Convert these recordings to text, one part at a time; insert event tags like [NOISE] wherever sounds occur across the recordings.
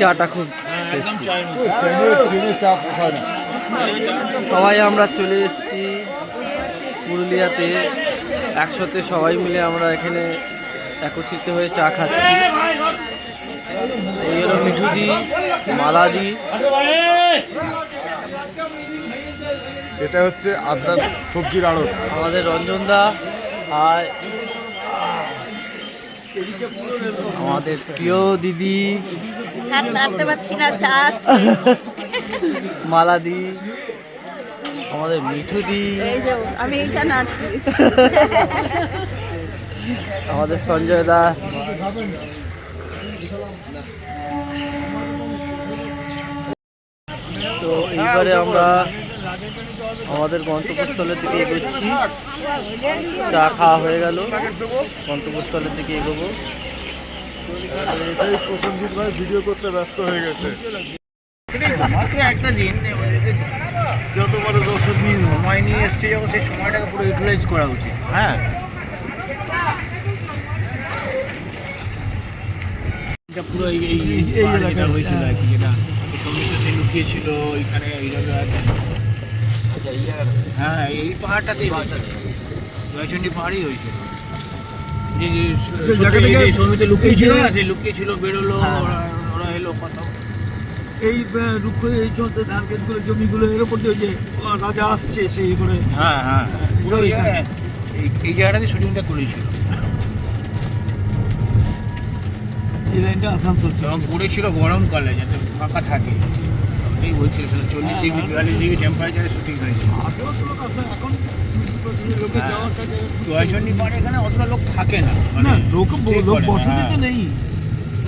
চাটা খুব সবাই আমরা চলে এসেছি পুরুলিয়াতে। একসাথে সবাই মিলে আমরা এখানে একত্রিত হয়ে চা খাচ্ছি। এই হলো মিঠুদি মালাদি এটা হচ্ছে আদ্রা সবজির আড়ত। আমাদের রঞ্জনদা আর আমাদের প্রিয় দিদি। হাত নাড়তে পারছি না চা আছে। মালাদি আমাদের মিঠুদি। এই যে আমি এইটা নাড়ছি। আমাদের সঞ্জয় দা। তো এইবারে আমরা আমাদের গন্তব্যস্থলের দিকে এগোচ্ছি। চা খাওয়া হয়ে গেল। গন্তব্যস্থলের দিকে এগোবো। ভিডিও করতে ব্যস্ত হয়ে গেছে সময় নিয়ে পুরো করা উচিত হ্যাঁ এটা এই এই এইভাবে হ্যাঁ এই পাহাড়টাতেই হয়েছিল যে যে সমিতি লুকিয়েছিল না যে লুকিয়েছিল বেরোলো ওরা ওরা এলো কথা এই রুক্ষ এই সমস্ত ধান ক্ষেতগুলো জমিগুলো এর উপর দিয়ে যে রাজা আসছে সেই করে। হ্যাঁ হ্যাঁ। পুরো এই জায়গাটাতে শুটিংটা করেছিল। এই লাইনটা আসানসোল ছিল। পড়েছিল গরমকালে যাতে ফাঁকা থাকে। এই বলছিল চল্লিশ ডিগ্রি বিয়াল্লিশ ডিগ্রি টেম্পারেচারে শুটিং হয়েছিল। আগেও তো লোক আসে এখন হ্যাঁ। চুয়াচন্ডী পাহাড়ে এখানে অতটা লোক থাকে না। না লোক লোক বসতি তো হ্যাঁ। নেই।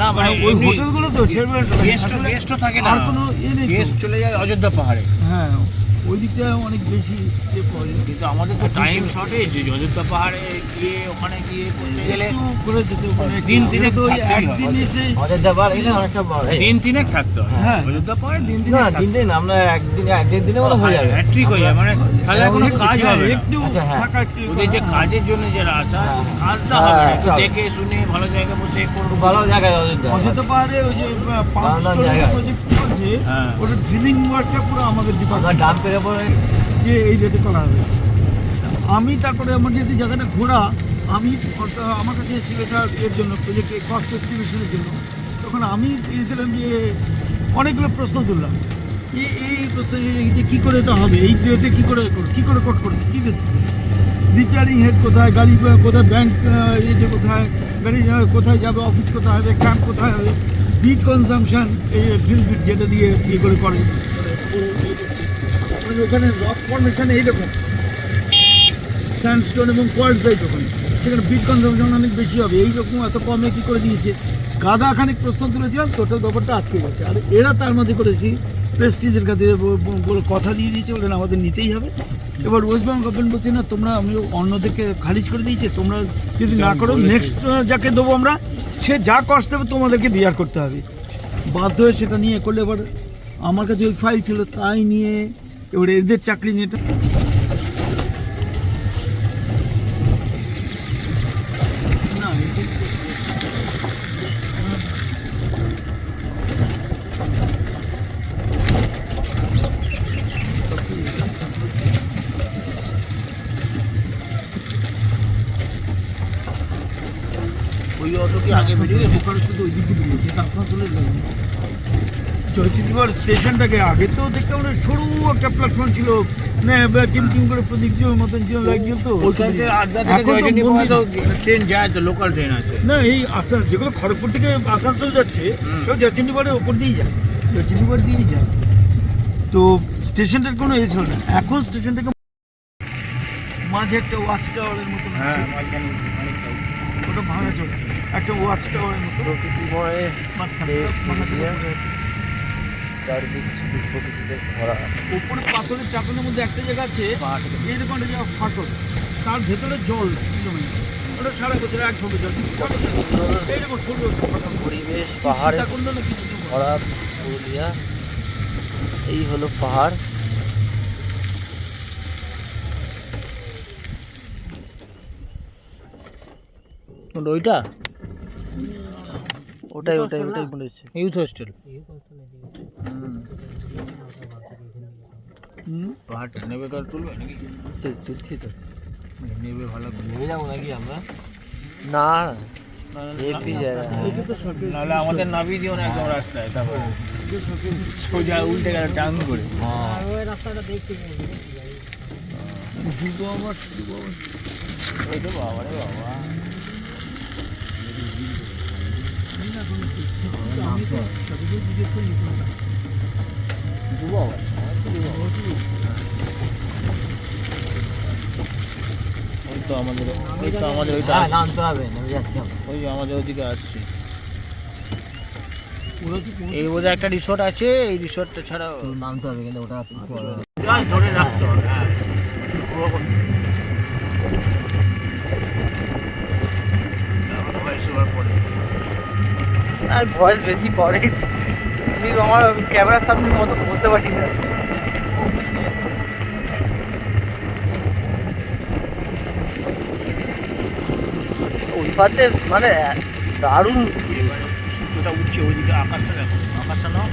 না মানে ওই হোটেলগুলো তো সেরকম গেস্ট গেস্টও থাকে না। আর কোনো ইয়ে নেই গেস্ট চলে যায় অযোধ্যা পাহাড়ে। হ্যাঁ। ওই দিকটা অনেক বেশি কিন্তু আমাদের তো টাইম শর্টেজ অযোধ্যা পাহাড়ে গিয়ে ওখানে গিয়ে করতে গেলে একটু করে যেতে মানে দিন তিনেক তো একদিন এসে অযোধ্যা পাহাড় এলে অনেকটা বড়। দিন তিনেক থাকতে হয়। হ্যাঁ। অযোধ্যা পাহাড়ে দিন না দিন দিন আমরা একদিন এক দেড় দিনে মতো হয়ে যাবে। হ্যাট্রিক হয়ে যায় মানে তাহলে কোনো কাজ হ্যাঁ, হবে একটু আচ্ছা, হ্যাঁ। ওদের যে কাজের জন্য যারা আসা হ্যাঁ। কাজটা হ্যাঁ, হবে একটু একটু দেখে শুনে ভালো জায়গায় বসে করব ভালো জায়গায় অযোধ্যা অযোধ্যা পাহাড়ে। ওই যে স্টোরেজ জায়গা। আছে হ্যাঁ। ওটা ড্রিলিং ওয়ার্কটা পুরো আমাদের ডিপার্টমেন্ট ডাম্পের ওপরে যে এই রেটে করা হবে। আমি তারপরে আমার যদি জায়গাটা ঘোরা আমি আমার কাছে এসেছিল এটা এর জন্য প্রজেক্টের কস্ট এস্টিমেশনের জন্য। তখন আমি পেয়েছিলাম যে অনেকগুলো প্রশ্ন তুললাম। এই এই প্রশ্ন এই যে কী করে এটা হবে এই রেটে কী করে করো কী করে কোট করেছে কী বেসিসে রিপেয়ারিং হেড কোথায়, গাড়ি কোথায় ব্যাংক যে কোথায়, গাড়ি কোথায় যাবে অফিস কোথায় হবে ক্যাম্প কোথায় হবে বিট কনজামশন এই ড্রিল বিট যেটা দিয়ে ইয়ে করে করে। ওখানে রক ফর্মেশন এইরকম স্যান্ডস্টোন এবং কোয়ার্টজাইট ওখানে। সেখানে বিট কনজামশন অনেক বেশি হবে। এইরকম এত কমে কী করে দিয়েছে? গাদা খানিক প্রশ্ন তুলেছিলাম টোটাল ব্যাপারটা আটকে গেছে। আর এরা তার মধ্যে করেছি প্রেস্টিজের কাছে কথা দিয়ে দিয়েছে বলেন আমাদের নিতেই হবে। এবার ওয়েস্ট বেঙ্গল গভর্নমেন্ট বলছে না তোমরা আমি অন্যদেরকে খারিজ করে দিয়েছে তোমরা যদি না করো নেক্সট যাকে দেবো আমরা সে যা কষ্ট হবে তোমাদেরকে বিয়ার করতে হবে। বাধ্য হয়ে সেটা নিয়ে করলে এবার আমার কাছে ওই ফাইল ছিল তাই নিয়ে এবার এদের চাকরি নিয়ে এটা না এদের- ওই অত কি আগে বেরিয়ে গেছে? বোকারো শুধু ওই দিকে বেরিয়েছে এটা আসানসোলের স্টেশনটাকে আগে তো দেখতে আমরা সরু একটা প্ল্যাটফর্ম ছিল। না এবার টিম টিম করে প্রদীপ মতন ছিল লাগছিল তো। ওইখান থেকে আড্ডা থেকে এখন তো জয়চন্ডী পাহাড়ে তো মন্দির- ট্রেন যায় তো লোকাল ট্রেন আছে। না এই আসান যেগুলো খড়গপুর থেকে আসানসোল যাচ্ছে হুম। সেও ওপর দিয়েই যায়। জয়চন্ডীবাড় দিয়েই যায়। তো স্টেশনটার কোনো এ ছিল না। এখন স্টেশনটাকে মাঝে একটা ওয়াচ টাওয়ারের মতন হ্যাঁ আছে ওটা ভাঙা চলে। একটা ওয়াচ টাওয়ারের মতো। প্রকৃতিময় মাঝখানে। চারদিক শুধু প্রকৃতিতে ভরা। উপরে পাথরের চাপানোর মধ্যে একটা জায়গা আছে পাহাড় এইরকম একটা জায়গা ফাটল তার ভেতরে জল জমে আছে। ওটা সারা বছর এক ঢোকে জল। এইরকম সরু পরিবেশ পাহাড়ে ভরা পুরুলিয়া। এই হলো পাহাড়। ওইটা? ওটাই ওটাই ওটাই মনে হচ্ছে ইউথ হোস্টেল পাহাড়টা নেবে কার তুলবে নাকি? তু- তুলছি তো। নেবে ভালো নেবে যাব নাকি আমরা? না জায়গা নাহলে আমাদের নামিয়ে দিও না একদম রাস্তায় তারপর সোজা উল্টে গেল টাং করে। যুব আবাস যুব আবাস ওই বাবা রে বাবা আমি তো ওই আমাদের ওই তো আমাদের ওইটা নামতে হবে ওই যে আমাদের ওইদিকে আসছে ওরা কি কোনো এই বোধহয় একটা রিসোর্ট আছে এই রিসোর্টটা ছাড়া নামতে হবে কিন্তু ওটা ধরে রাখতে হবে হ্যাঁ ওরকম। তারপর voice over পড়ে। আর ভয়েস বেশি পড়ে। আমি আমার ক্যামেরার সামনে মতো বলতে পারি না। পাতে মানে দারুণ। সূর্যটা উঠছে ওইদিকে আকাশটা দেখো আকাশটা নাও।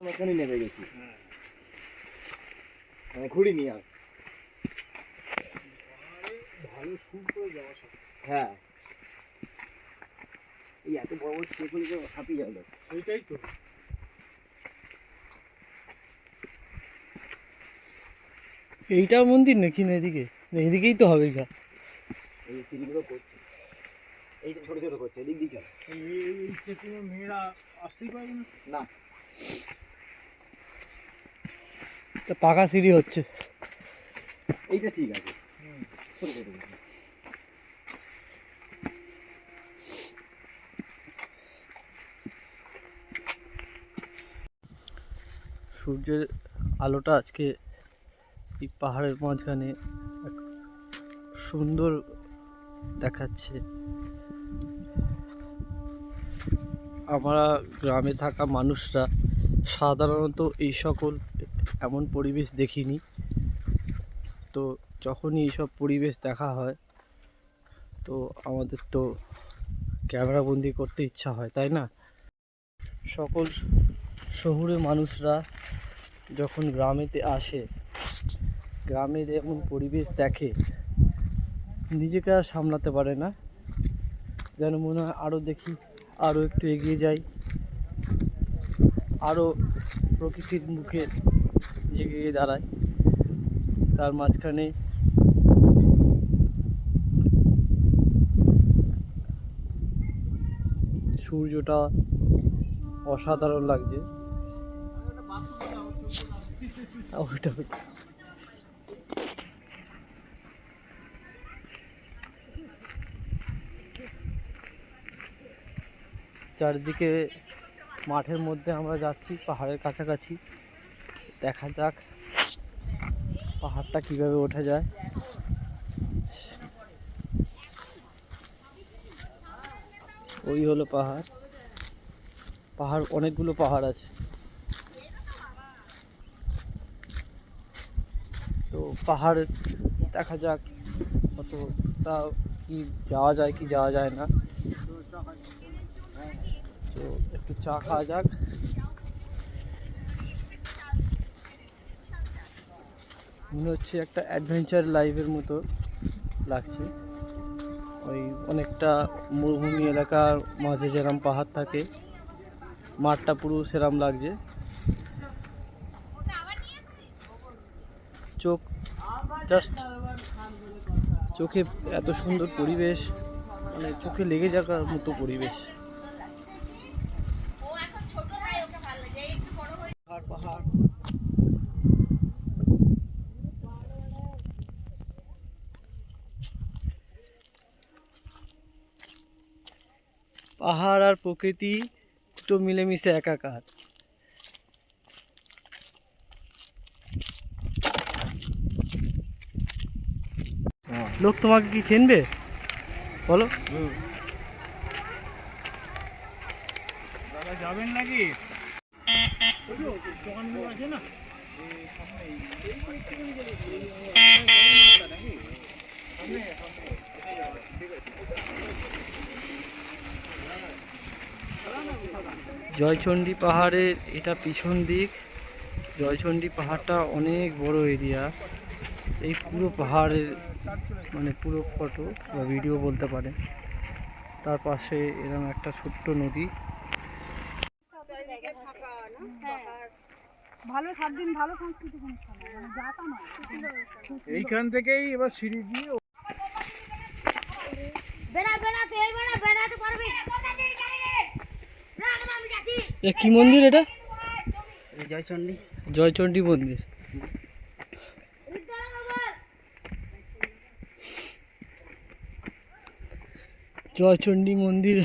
ওখানে নেমে গেছি মানে ঘুরি নি আর ভালো শুট করে যাওয়া হ্যাঁ এই এত বড় বড় স্টেপ হলে হাঁপিয়ে যাবে ওইটাই তো এইটা মন্দির নাকি না এদিকে না এদিকেই তো হবে এটা এই সিঁড়িগুলো করছে এই ছোট ছোট করছে এদিক দিয়ে চল এই মেয়েরা আসতেই পারবে না না পাকা সিঁড়ি হচ্ছে এইটা ঠিক আছে। সূর্যের আলোটা আজকে এই পাহাড়ের মাঝখানে সুন্দর দেখাচ্ছে আমরা গ্রামে থাকা মানুষরা সাধারণত এই সকল এমন পরিবেশ দেখিনি। তো যখনই এইসব পরিবেশ দেখা হয়, তো আমাদের তো ক্যামেরাবন্দি করতে ইচ্ছা হয়, তাই না? সকল শহুরে মানুষরা যখন গ্রামেতে আসে, গ্রামের এমন পরিবেশ দেখে, নিজেকে আর সামলাতে পারে না। যেন মনে হয় আরও দেখি আরও একটু এগিয়ে যাই। আরও প্রকৃতির মুখে জেগে গিয়ে দাঁড়ায়। তার মাঝখানে সূর্যটা অসাধারণ লাগছে। চারদিকে মাঠের মধ্যে আমরা যাচ্ছি, পাহাড়ের কাছাকাছি। দেখা যাক পাহাড়টা কীভাবে ওঠা যায়। ওই হলো পাহাড়। পাহাড়, অনেকগুলো পাহাড় আছে। তো পাহাড় দেখা যাক কতটা কি যাওয়া যায়, কি যাওয়া যায় না। তো একটু চা খাওয়া যাক। মনে হচ্ছে একটা অ্যাডভেঞ্চার লাইফের মতো লাগছে। ওই অনেকটা মরুভূমি এলাকার মাঝে যেরম পাহাড় থাকে, মাঠটা পুরো সেরাম লাগছে। চোখ জাস্ট চোখে এত সুন্দর পরিবেশ মানে চোখে লেগে যাওয়ার মতো পরিবেশ পাহাড় পাহাড় পাহাড় আর প্রকৃতি দুটো মিলেমিশে একাকার। লোক তোমাকে কি চিনবে? বলো। দাদা যাবেন নাকি? না? জয়চণ্ডী পাহাড়ের এটা পিছন দিক। জয়চণ্ডী পাহাড়টা অনেক বড় এরিয়া এই পুরো পাহাড়ের মানে পুরো ফটো বা ভিডিও বলতে পারেন। তার পাশে এরকম একটা ছোট্ট নদী। ভালো সাত দিন ভালো সাংস্কৃতিক অনুষ্ঠান। মানে এইখান থেকেই এবার সিঁড়ি দিয়ে বেড়া বেড়া বেড়াতে পারবি। আমি যাচ্ছি এটা কি মন্দির এটা? জয়চন্ডী। জয়চণ্ডী মন্দির। জয়চণ্ডী মন্দির।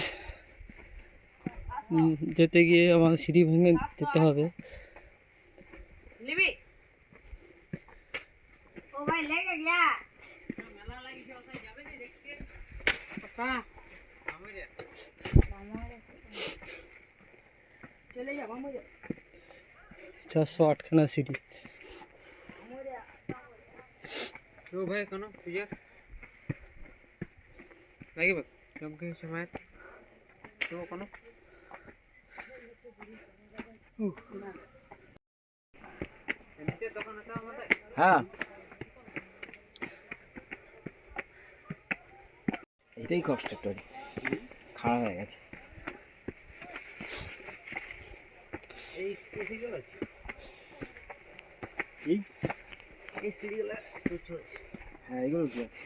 উম, যেতে গিয়ে আমার সিঁড়ি ভেঙে যেতে হবে। লিবি ও ভাই লেগে গিয়া। চারশো আটখানা সিঁড়ি। তো ভাই কোন? লাগিব সময় তো কোন হ্যাঁ। এটাই কষ্ট খারাপ হয়ে গেছে। এই এই? সিঁড়িগুলো চলছে হ্যাঁ এগুলো কি আছে।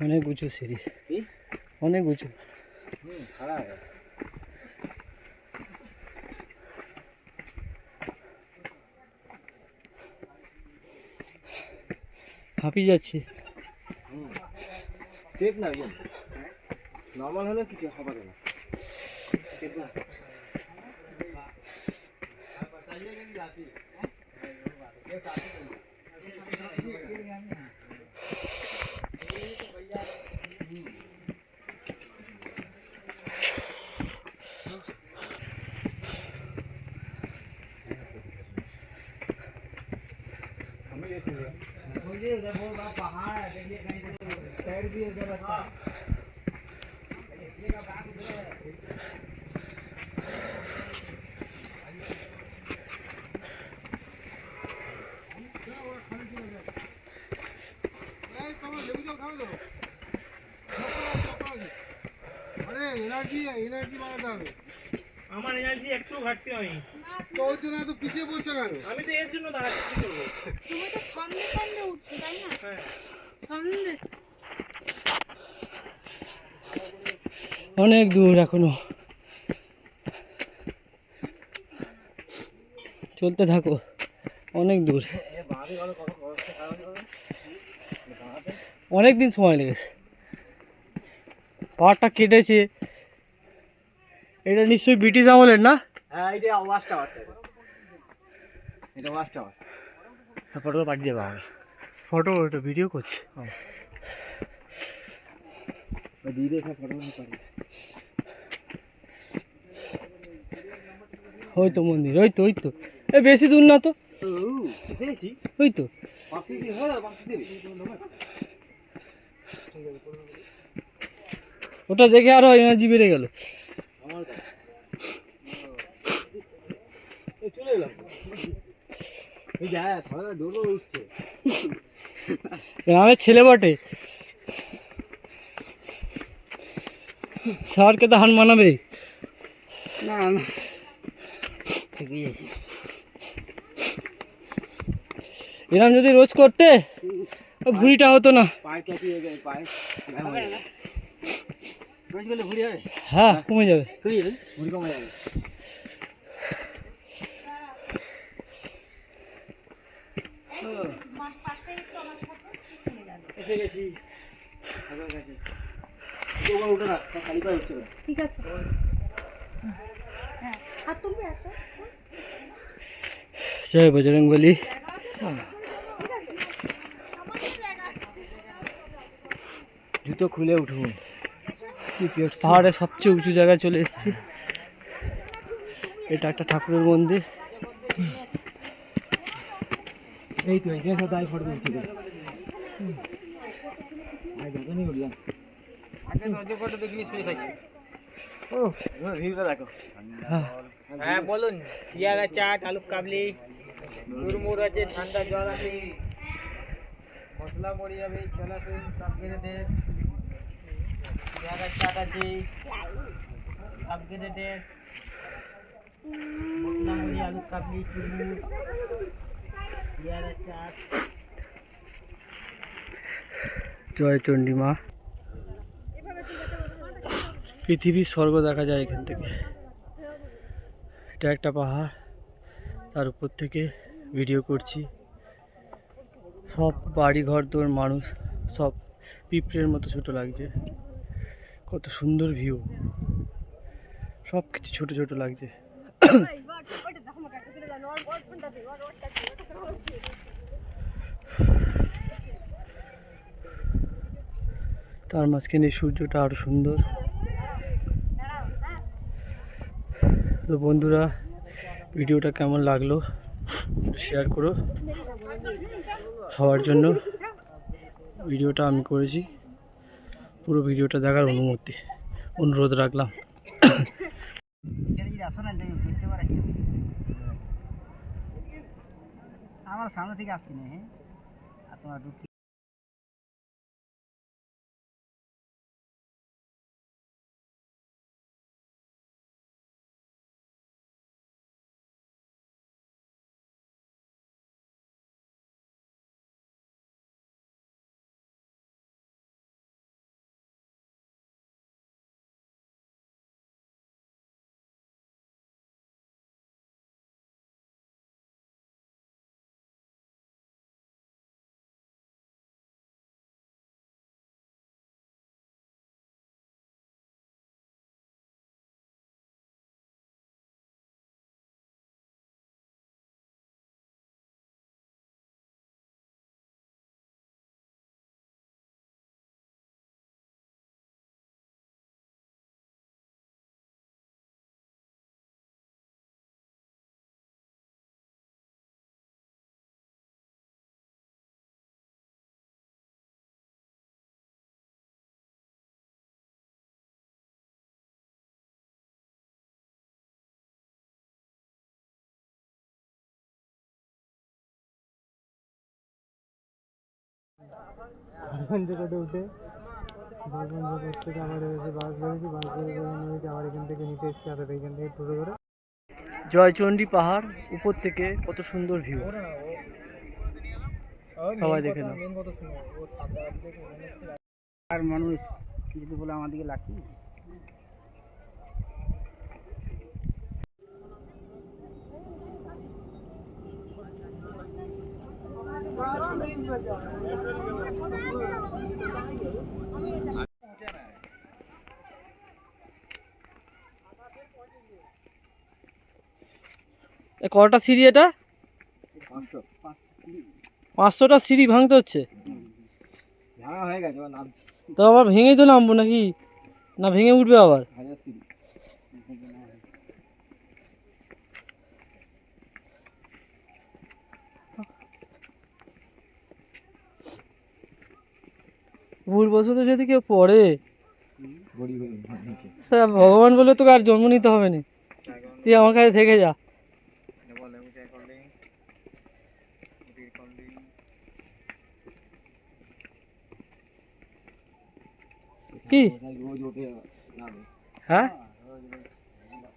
অনেক উঁচু সিঁড়ি? অনেক উঁচু। হুম খারাপ হাঁপিয়ে যাচ্ছে। স্টেপ না ইয়ে নর্মাল হলে কিছু হবে না। স্টেপ না। আরে এনার্জি এনার্জি বাড়াতে হবে আমার এনার্জি একটু ঘাটতি হয়নি তো জন্য এত পিছিয়ে পড়ছো কেন? আমি তো এর জন্য দাঁড়াচ্ছি কি করব? তুমি তো ছন্দে ছন্দে উঠছো তাই না? হ্যাঁ। ছন্দে। অনেক দূর এখনও। চলতে থাকো অনেক দূর। অনেক দিন সময় লেগেছে। পাহাড়টা কেটেছে। এটা নিশ্চয়ই ব্রিটিশ আমলের না? হ্যাঁ এটা এটা ওয়াশ টাওয়ার ফটো পাঠিয়ে দেবো আমাকে ফটো ওটা ভিডিও করছি। দিয়ে দিয়ে ফটো পাঠিয়ে ওই তো মন্দির ওই তো ওই তো। এ বেশি দূর না তো? ওই তো। ওটা দেখে আরও এনার্জি বেড়ে গেল। চলে এলাম এই যা থোড়া দৌড় উঠছে গ্রামের ছেলে বটে। স্যারকে তো হার মানাবে। না না। ঠিকই আছে। এরম যদি রোজ করতে ভুঁড়িটা হতো না। হয়ে গেছে পায়ে। রোজ গেলে ভুড়ি হবে? হ্যাঁ কমে যাবে। কমে যাবে? ভুড়ি কমে যাবে। গেছি। কাছে। ঠিক আছে। হ্যাঁ জয় বজরং বলি। জুতো খুলে উঠুন পাহাড়ের সবচেয়ে উঁচু জায়গায় চলে এসেছি। এটা একটা ঠাকুরের মন্দির। এই তো এখানে তাই ফটো যতনই উঠলাম আগে নজর ফটো দেখলি শুয়ে থাকি। ও। ভিউটা দেখো। হ্যাঁ। বলুন পেয়ারা চাট আলু কাবলি মুড়মুড় আছে ঠান্ডা জল আছে। মশলা পড়ে যাবে চলাচল সব কেটে দে। পেয়ারা চাট আছে সব কেটে দে। মশলা মুড়ি আলু কাবলি চুরমুর পেয়ারা চাট। জয় চণ্ডী মা পৃথিবীর স্বর্গ দেখা যায় এখান থেকে। এটা একটা পাহাড় তার উপর থেকে ভিডিও করছি। সব বাড়ি ঘর দোর মানুষ সব পিঁপড়ের মতো ছোট লাগছে। কত সুন্দর ভিউ সব কিছু ছোট ছোট লাগছে। [COUGHS] [COUGHS] তার মাঝখানে সূর্যটা আরও সুন্দর। তো বন্ধুরা, ভিডিওটা কেমন লাগল শেয়ার করো। সবার জন্য ভিডিওটা আমি করেছি। পুরো ভিডিওটা দেখার অনুমতি, অনুরোধ রাখলাম। আমার সামনে থেকে আসছি না হ্যাঁ? তোমার বাসগঞ্জ উঠে বাসগঞ্জ থেকে আবার এসে বাস ধরেছি বাস ধরে করে নিয়েছি আবার এখান থেকে নিতে এসেছি আর এখান থেকে টোটো করে। জয়চণ্ডী পাহাড় উপর থেকে কত সুন্দর ভিউ সবাই দেখে নাও। আর মানুষ যদি বলে আমাদেরকে লাকি এ কটা সিঁড়ি এটা? পাঁচশোটা সিঁড়ি ভাঙতে হচ্ছে? তো আবার ভেঙেই তো নামবো নাকি? না ভেঙে উঠবে আবার? ভুলবশত যদি কেউ পড়ে হয়ে ভগবান বলে তোকে আর জন্ম নিতে হবে না। তুই আমার কাছে থেকে যা। কি? হ্যাঁ?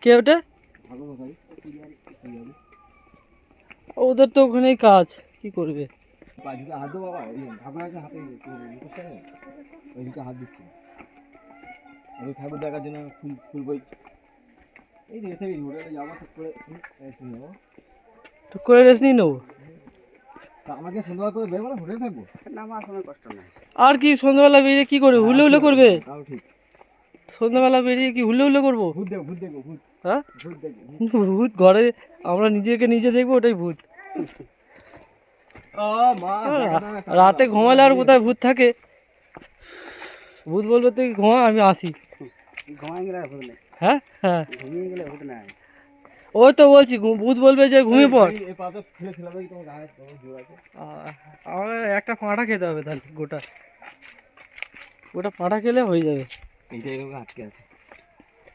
কে ওটা? ওদের তো ওখানেই কাজ, কি করবে? ঠাকুর দেখার জন্য ফুল ফুল বই এই যে যাব করে করে রেস্ট নিয়ে নেব। আমাকে করে না হোটেলে থাকব? সময় কষ্ট নাই। আর কি সন্ধ্যাবেলা বেরিয়ে কি করবে? হুলে হুলে করবে? তাও ঠিক। সন্ধ্যাবেলা বেরিয়ে কি হুলে হুলে করব? ভূত দেখো ভূত দেখো ভূত। হ্যাঁ? ভূত দেখো ভূত। ঘরে আমরা নিজেকে নিজে দেখব ওটাই ভূত। রাতে ঘুমালে আর কোথায় ভূত থাকে? ভূত বলবে তুই ঘুমা আমি আসি। ঘুমাই গেলে ভূত নেই। হ্যাঁ? হ্যাঁ। ঘুমিয়ে গেলে ভূত নাই। ওই তো বলছি ভূত বলবে যে ঘুমিয়ে পড়। আমার একটা পাঁঠা খেতে হবে তাহলে গোটা। গোটা পাঁঠা খেলে হয়ে যাবে। আটকে আছে।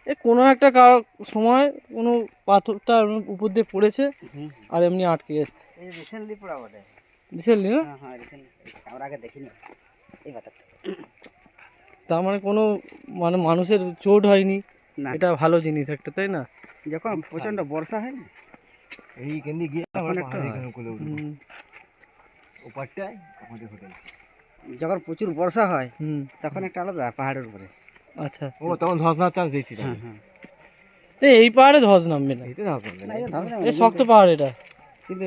এ কোনো একটা সময় কোনো পাথরটা উপর দিয়ে পড়েছে আর এমনি আটকে গেছে। রিসেন্টলি পড়া বটে বুঝলি না? হ্যাঁ হ্যাঁ রিসেন্টলি আমরা আগে দেখিনি। এই পাতাটা তার মানে কোনো মানে মানুষের চোট হয়নি। এটা ভালো জিনিস একটা তাই না? যখন প্রচণ্ড বর্ষা হয় এই কেন্দ্রে গিয়ে তখন একটা হুম। ওপারটায় আমাদের হোটেল। যখন প্রচুর বর্ষা হয় হুম। তখন একটা আলাদা পাহাড়ের উপরে। আচ্ছা। ও তখন ধসনার চান্স দেখছি হ্যাঁ হ্যাঁ। এই পাহাড়ে ধস নামবে না। এইতে ধস না, এ ধস না, শক্ত পাহাড় এটা। কিন্তু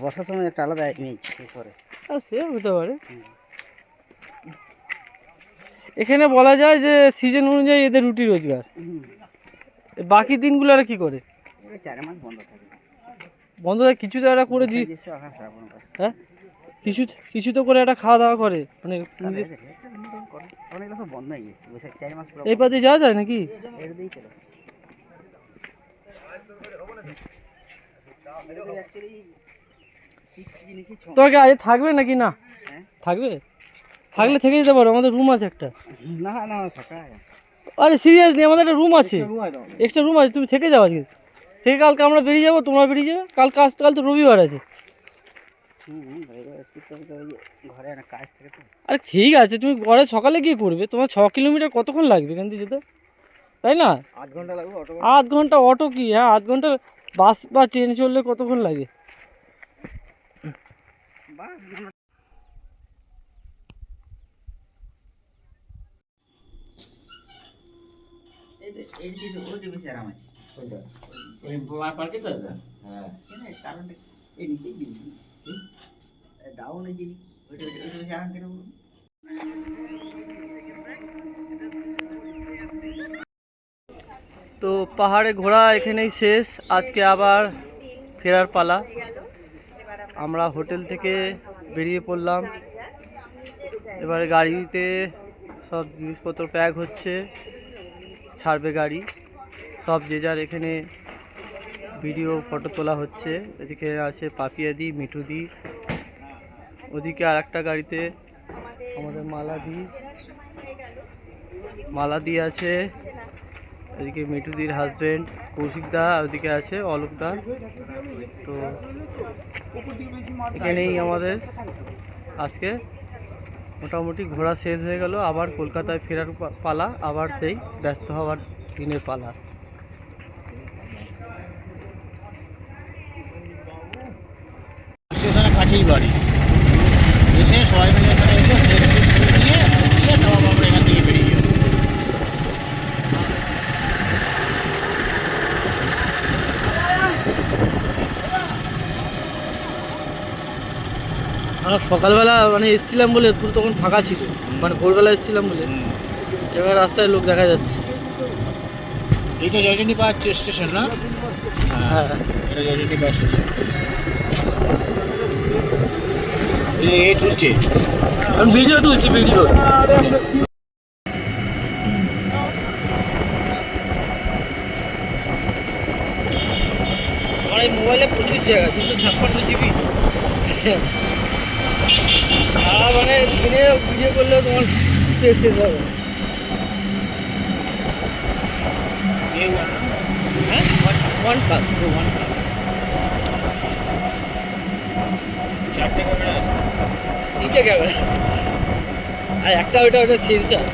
বর্ষার সময় একটা আলাদা ইমেজ আর সে হতে পারে। এখানে বলা যায় যে সিজন অনুযায়ী এদের রুটি রোজগার। এ বাকি দিনগুলো এরা কি করে? বন্ধ থাকে। কিছু তো এরা করে দি। হ্যাঁ? কিছু কিছু তো করে একটা খাওয়া দাওয়া করে। মানে একটা এই পাতে যাওয়া যায় নাকি? তোমাকে আজ থাকবে নাকি না? হ্যাঁ? থাকবে? থাকলে থেকে যেতে পারো আমাদের রুম আছে একটা। না না থাকা আরে সিরিয়াসলি আমাদের একটা রুম আছে। এক্সট্রা রুম আছে। তুমি থেকে যাও আজকে। থেকে কালকে আমরা বেরিয়ে যাব তোমরা বেরিয়ে যাবে। কাল কাজ কাল তো রবিবার আছে। আরে ঠিক আছে তুমি ঘরে সকালে গিয়ে করবে। তোমার ছ কিলোমিটার কতক্ষণ লাগবে এখান থেকে যেতে? তাই না? আট ঘণ্টা লাগবে অটো আধ ঘণ্টা অটো কি? হ্যাঁ আধ ঘণ্টা বাস বা ট্রেন চললে কতক্ষণ লাগে? বাস এই দিকে ওই বেশি আরাম আছে পার্কে তো হ্যাঁ কেন কারণটা এই নিচেই জিনিস ডাউন এই জিনিস ওইটা ওইটা ওইটা বেশি আরাম কেন তো পাহাড়ে ঘোরা এখানেই শেষ। আজকে আবার ফেরার পালা। আমরা হোটেল থেকে বেরিয়ে পড়লাম। এবারে গাড়িতে সব জিনিসপত্র প্যাক হচ্ছে। ছাড়বে গাড়ি। সব যে যার এখানে ভিডিও, ফটো তোলা হচ্ছে। এদিকে আছে পাপিয়াদি, মিঠুদি। ওদিকে আর একটা গাড়িতে আমাদের মালাদি। মালাদি আছে, এদিকে মিঠুদির হাজবেন্ড কৌশিক দা, আর ওদিকে আছে দা। তো এখানেই আমাদের আজকে মোটামুটি ঘোরা শেষ হয়ে গেল, আবার কলকাতায় ফেরার পালা, আবার সেই ব্যস্ত হওয়ার দিনের পালা। কাছেই বাড়ি। এসে সবাই মিলে এসে শেষ শেষ করে দিয়ে দিয়ে তারপর আমরা এখান থেকে বেরিয়ে যাব আমরা সকালবেলা মানে এসেছিলাম বলে পুরো তখন ফাঁকা ছিল। মানে ভোরবেলা এসেছিলাম বলে। এবার রাস্তায় লোক দেখা যাচ্ছে। এইটা জয়চন্ডী পাহাড় স্টেশন না? হ্যাঁ। এটা জয়চন্ডী পাহাড় স্টেশন এ তুলছে। আমি ভিডিও তুলছি ভিডিও আমার এই মোবাইলে প্রচুর জায়গা দুশো ছাপ্পান্ন জিবি মানে করলেও তোমার শেষ হবে। ওয়ান হ্যাঁ ওয়ান চারটে তিনটে আর একটা ওইটা ওটা সেন্সার